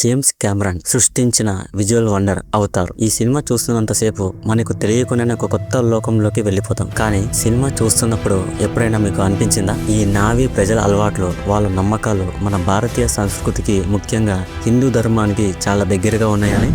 James Cameron సృష్టించిన visual wonder అవుతారు. ఈ సినిమా చూస్తున్నంతసేపు మనకు తెలియకుండానే ఒక కొత్త లోకంలోకి వెళ్ళిపోతాం. కానీ సినిమా చూస్తున్నప్పుడు ఎప్పుడైనా మీకు అనిపించిందా? ఈ నావి ప్రజల అలవాట్లు వాళ్ళ నమ్మకాలు మన భారతీయ సంస్కృతికి ముఖ్యంగా హిందూ ధర్మానికి చాలా దగ్గరగా ఉన్నాయని?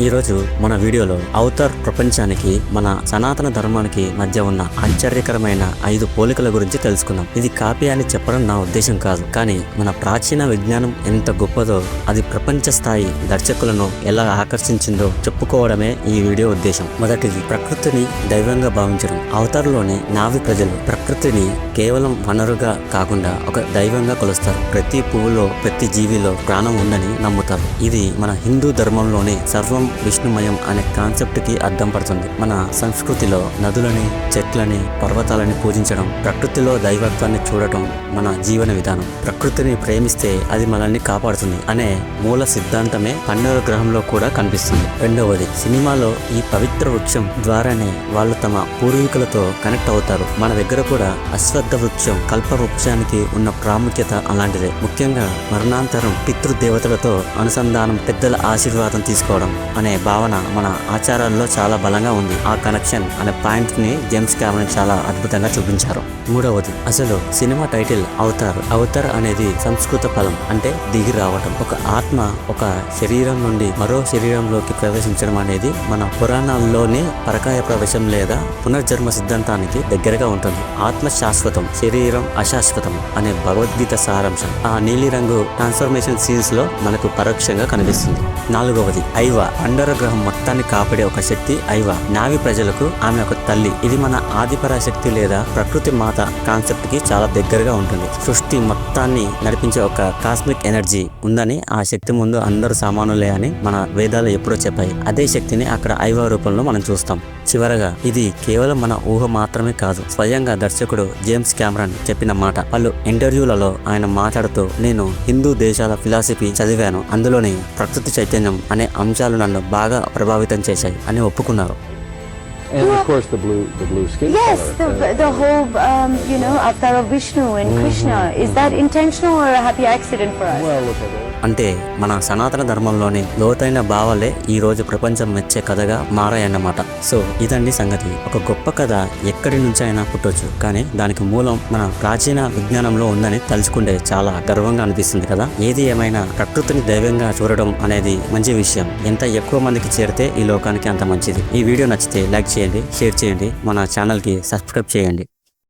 ఈరోజు మన వీడియోలో అవతార్ ప్రపంచానికి మన సనాతన ధర్మానికి మధ్య ఉన్న ఆశ్చర్యకరమైన ఐదు పోలికల గురించి తెలుసుకుందాం. ఇది కాపీ అని చెప్పడం నా ఉద్దేశం కాదు. కానీ మన ప్రాచీన విజ్ఞానం ఎంత గొప్పదో అది ప్రపంచ స్థాయి దర్శకులను ఎలా ఆకర్షించిందో చెప్పుకోవడమే ఈ వీడియో ఉద్దేశం. మొదటిది ప్రకృతిని దైవంగా భావించడం. అవతార్లోని నావి ప్రజలు ప్రకృతిని కేవలం వనరుగా కాకుండా ఒక దైవంగా కొలుస్తారు. ప్రతి పువ్వులో ప్రతి జీవిలో ప్రాణం ఉందని నమ్ముతారు. ఇది మన హిందూ ధర్మంలోని సర్వం విష్ణుమయం అనే కాన్సెప్ట్కి అర్థం పడుతుంది. మన సంస్కృతిలో నదులని చెట్లని పర్వతాలని పూజించడం ప్రకృతిలో దైవత్వాన్ని చూడటం మన జీవన విధానం. ప్రకృతిని ప్రేమిస్తే అది మనల్ని కాపాడుతుంది అనే మూల సిద్ధాంతమే పన్నెల గ్రహంలో కూడా కనిపిస్తుంది. రెండవది సినిమాలో ఈ పవిత్ర వృక్షం ద్వారానే వాళ్ళు తమ పూర్వీకులతో కనెక్ట్ అవుతారు. మన దగ్గర కూడా అశ్వద్ధ వృక్షం కల్ప వృక్షానికి ఉన్న ప్రాముఖ్యత అలాంటిదే. ముఖ్యంగా మరణాంతరం పితృదేవతలతో అనుసంధానం పెద్దల ఆశీర్వాదం తీసుకోవడం. అనే భావన మన ఆచారాల్లో చాలా బలంగా ఉంది. ఆ కనెక్షన్ అనే పాయింట్ని జేమ్స్ కెమెరన్ చాలా అద్భుతంగా చూపించారు. మూడవది అసలు సినిమా టైటిల్ అవతార్ అవతార్ అనేది సంస్కృత పదం అంటే దిగి రావటం. ఒక ఆత్మ ఒక శరీరం నుండి మరో శరీరంలోకి ప్రవేశించడం అనేది మన పురాణాల్లోని పరకాయ ప్రవేశం లేదా పునర్జన్మ సిద్ధాంతానికి దగ్గరగా ఉంటుంది. ఆత్మ శాశ్వతం శరీరం అశాశ్వతం అనే భగవద్గీత సారాంశం ఆ నీలిరంగు ట్రాన్స్ఫర్మేషన్ సీన్స్లో మనకు పరోక్షంగా కనిపిస్తుంది. నాలుగవది ఐవా అండర గ్రహం మొత్తాన్ని కాపాడే ఒక శక్తి ఐవా. నావి ప్రజలకు ఆమె ఒక తల్లి. ఇది మన ఆదిపరాశక్తి లేదా ప్రకృతి మాత కాన్సెప్ట్కి చాలా దగ్గరగా ఉంటుంది. సృష్టి మొత్తాన్ని నడిపించే ఒక కాస్మిక్ ఎనర్జీ ఉందని ఆ శక్తి ముందు అందరూ సామానులే అని మన వేదాలు ఎప్పుడో చెప్పాయి. అదే శక్తిని అక్కడ ఐవా రూపంలో మనం చూస్తాం. చివరగా ఇది కేవలం మన ఊహ మాత్రమే కాదు. స్వయంగా దర్శకుడు జేమ్స్ కెమెరాన్ చెప్పిన మాట. వాళ్ళు ఇంటర్వ్యూలలో ఆయన మాట్లాడుతూ నేను హిందూ దేశాల ఫిలాసఫీ చదివాను. అందులోని ప్రకృతి చైతన్యం అనే అంశాలు నన్ను బాగా ప్రభావితం చేశాయి అని ఒప్పుకున్నారు And of course, the blue, the blue skin Yes, color. the, the whole, um, you know, avatar of Vishnu and Krishna. Is that intentional or a happy accident for us? well, look at it. అంటే మన సనాతన ధర్మంలోని లోతైన భావాలే ఈ రోజు ప్రపంచం మెచ్చే కథగా మారాయన్నమాట. So ఇదండి సంగతి. ఒక గొప్ప కథ ఎక్కడి నుంచి అయినా పుట్టొచ్చు. కానీ దానికి మూలం మన ప్రాచీన విజ్ఞానంలో ఉందని తలుచుకుంటే చాలా గర్వంగా అనిపిస్తుంది కదా? ఏది ఏమైనా ప్రకృతిని దైవంగా చూడడం అనేది మంచి విషయం. ఎంత ఎక్కువ మందికి చేరితే ఈ లోకానికి అంత మంచిది. ఈ వీడియో నచ్చితే లైక్ చేయండి షేర్ చేయండి మన ఛానల్కి సబ్స్క్రైబ్ చేయండి.